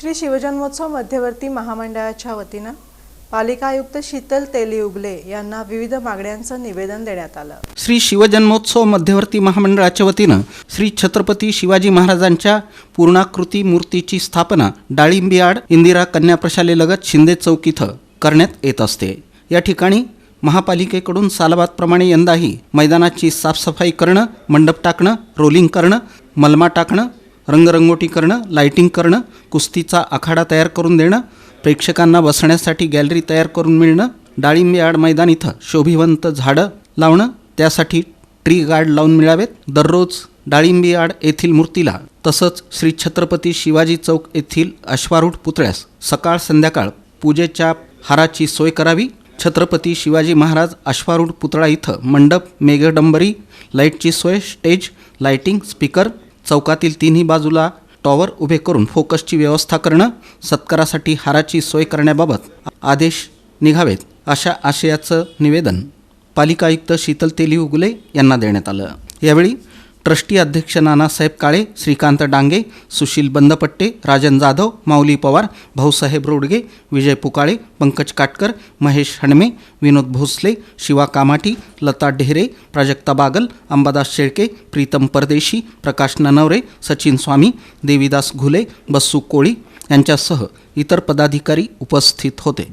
श्री शिवजन्मोत्सव मध्यवर्ती महामंडळाच्या वतीनं पालिका आयुक्त शीतल तेली उगले यांना विविध मागण्यांचं निवेदन देण्यात आलं. श्री शिवजन्मोत्सव मध्यवर्ती महामंडळाच्या वतीनं श्री छत्रपती शिवाजी महाराजांच्या पूर्णाकृती मूर्तीची स्थापना डाळिंबियाड इंदिरा कन्या प्रशालेलगत शिंदे चौक इथं करण्यात येत असते. या ठिकाणी महापालिकेकडून सालबातप्रमाणे यंदाही मैदानाची साफसफाई करणं मंडप टाकणं रोलिंग करणं मलमा टाकणं रंगरंगोटी करणं लायटिंग करणं कुस्तीचा आखाडा तयार करून देणं प्रेक्षकांना बसण्यासाठी गॅलरी तयार करून मिळणं डाळिंब यार्ड मैदान इथं शोभिवंत झाडं लावणं त्यासाठी ट्री गार्ड लावून मिळावेत. दररोज डाळिंबी यार्ड येथील मूर्तीला तसंच श्री छत्रपती शिवाजी चौक येथील अश्वारूढ पुतळ्यास सकाळ संध्याकाळ पूजेच्या हाराची सोय करावी. छत्रपती शिवाजी महाराज अश्वारूढ पुतळा इथं मंडप मेघडंबरी लाईटची सोय स्टेज लाइटिंग स्पीकर चौकातील तिन्ही बाजूला टॉवर उभे करून फोकसची व्यवस्था करणं सत्कारासाठी हाराची सोय करण्याबाबत आदेश निघावेत अशा आशयाचं निवेदन पालिका आयुक्त शीतल तेली उगले यांना देण्यात आलं. यावेळी ट्रस्टी अध्यक्ष नानासाहेब काळे श्रीकांत डांगे सुशील बंदपट्टे राजन जाधव माऊली पवार भाऊसाहेब रोडगे विजय पुकाळे पंकज काटकर महेश हणमे विनोद भोसले शिवा कामाठी लता ढेरे प्राजक्ता बागल अंबादास शेळके प्रीतम परदेशी प्रकाश ननवरे सचिन स्वामी देवीदास घुले बस्सू कोळी यांच्यासह इतर पदाधिकारी उपस्थित होते.